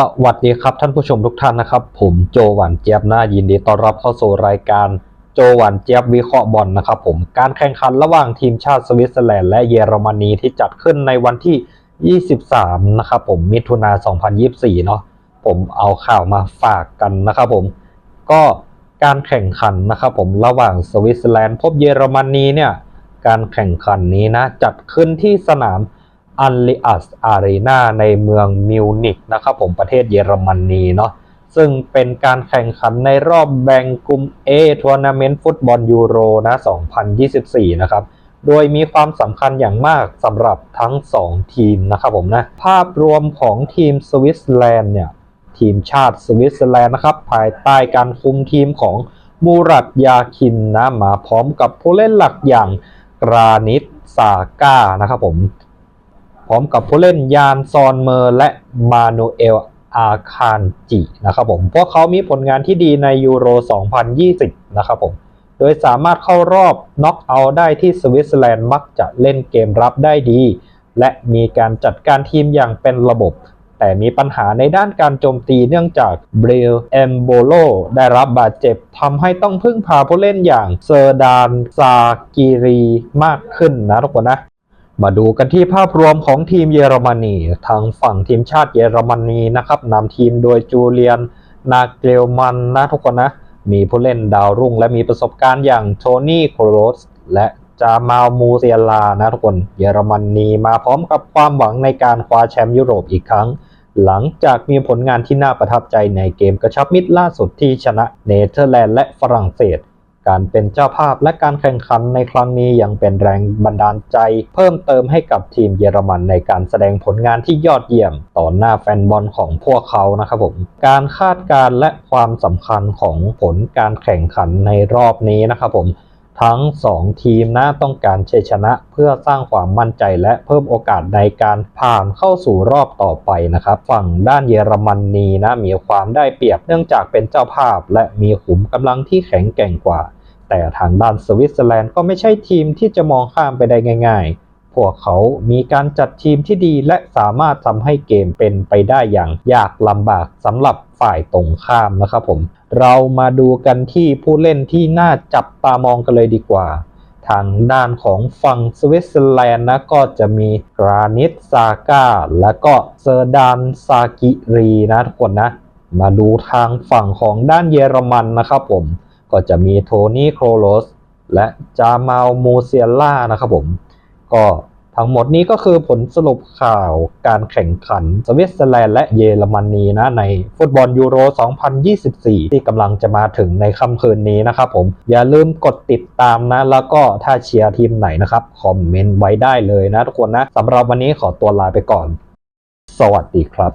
สวัสดีครับท่านผู้ชมทุกท่านนะครับ ผมโจหวานเจี๊ยบนะยินดีต้อนรับเข้าสู่รายการโจหวานเจี๊ยบวิเคราะห์บอลนะครับผมการแข่งขันระหว่างทีมชาติสวิตเซอร์แลนด์และเยอรมนีที่จัดขึ้นในวันที่ 23 นะครับผมมิถุนา2024 เนาะผมเอาข่าวมาฝากกันนะครับผมก็การแข่งขันนะครับผมระหว่างสวิตเซอร์แลนด์พบเยอรมนีเนี่ยการแข่งขันนี้นะจัดขึ้นที่สนาม อันลิอัสอารีนาในเมืองมิวนิกนะครับผมประเทศเยอรมนีเนาะซึ่งเป็นการแข่งขันในรอบแบ่งกลุ่ม A ทัวร์นาเมนต์ฟุตบอลยูโรนะ 2024 นะครับ โดยมีความสำคัญอย่างมากสำหรับทั้ง 2 ทีมนะครับผมนะ ภาพรวมของทีมสวิตเซอร์แลนด์เนี่ย ทีมชาติสวิตเซอร์แลนด์นะครับ ภายใต้การคุมทีมของมูรัตยาคินนะ มาพร้อมกับผู้เล่นหลักอย่างกรานิตซาก้านะครับผม พร้อมกับผู้เล่นยานซอนเมอร์และมานูเอลอาคานจินะครับผมพวกเขามีผลงานที่ดีในยูโร 2020 นะครับผมโดยสามารถเข้ารอบน็อกเอาท์ได้ที่สวิตเซอร์แลนด์มักจะเล่นเกมรับได้ดี และมีการจัดการทีมอย่างเป็นระบบ แต่มีปัญหาในด้านการโจมตีเนื่องจากเบรลเอมโบโลได้รับบาดเจ็บทำให้ต้องพึ่งพาผู้เล่นอย่างเซอร์ดานซากิรีมากขึ้นนะทุกคนนะ มาดูกันที่ภาพรวมของทีมเยอรมนีทางฝั่งทีมชาติเยอรมนีนะครับนำทีมโดยจูเลียน นาเกลมันนะทุกคนนะ มีผู้เล่นดาวรุ่ง และมีประสบการณ์อย่างโทนี่โครสและจามาลมูเซียลานะทุกคนเยอรมนีมาพร้อมกับความหวังในการคว้าแชมป์ยุโรปอีกครั้ง หลังจากมีผลงานที่น่าประทับใจในเกมกระชับมิตรล่าสุดที่ชนะเนเธอร์แลนด์และฝรั่งเศส การเป็นเจ้าภาพและการแข่งขันในครั้งนี้ยังเป็นแรงบันดาลใจ เพิ่มเติมให้กับทีมเยอรมันในการแสดงผลงานที่ยอดเยี่ยม ต่อหน้าแฟนบอลของพวกเขานะครับผมการคาดการณ์และความสำคัญของผลการแข่งขันในรอบนี้นะครับผมทั้ง 2 ทีมนะต้องการชัยชนะเพื่อสร้างความมั่นใจและเพิ่มโอกาสในการผ่านเข้าสู่รอบต่อไปนะครับ ฝั่งด้านเยอรมนีนะมีความได้เปรียบเนื่องจากเป็นเจ้าภาพ และมีขุมกำลังที่แข็งแกร่งกว่า แต่ทางด้านสวิตเซอร์แลนด์ก็ไม่ใช่ทีมที่จะมองข้ามไปได้ง่าย ๆ พวกเขามีการจัดทีมที่ดีและสามารถทำให้เกมเป็นไปได้อย่างยากลำบากสำหรับฝ่ายตรงข้ามนะครับผม เรามาดูกันที่ผู้เล่นที่น่าจับตามองกันเลยดีกว่า ทางด้านของฝั่งสวิตเซอร์แลนด์นะก็จะมีกรานิตซาก้าและก็เซอร์ดานซากิรีนะทุกคนนะ มาดูทางฝั่งของด้านเยอรมันนะครับผม ก็จะมีโทนี่โครโลสและจามาลมูเซียล่านะครับผม ก็ทั้งหมดนี้ก็คือผลสรุปข่าวการแข่งขันสวิตเซอร์แลนด์และเยอรมนีนะในฟุตบอลยูโร 2024 ที่กำลังจะมาถึงในค่ำคืนนี้นะครับผม อย่าลืมกดติดตามนะ แล้วก็ถ้าเชียร์ทีมไหนนะครับ คอมเมนต์ไว้ได้เลยนะทุกคนนะสำหรับวันนี้ขอตัวลาไปก่อน สวัสดีครับ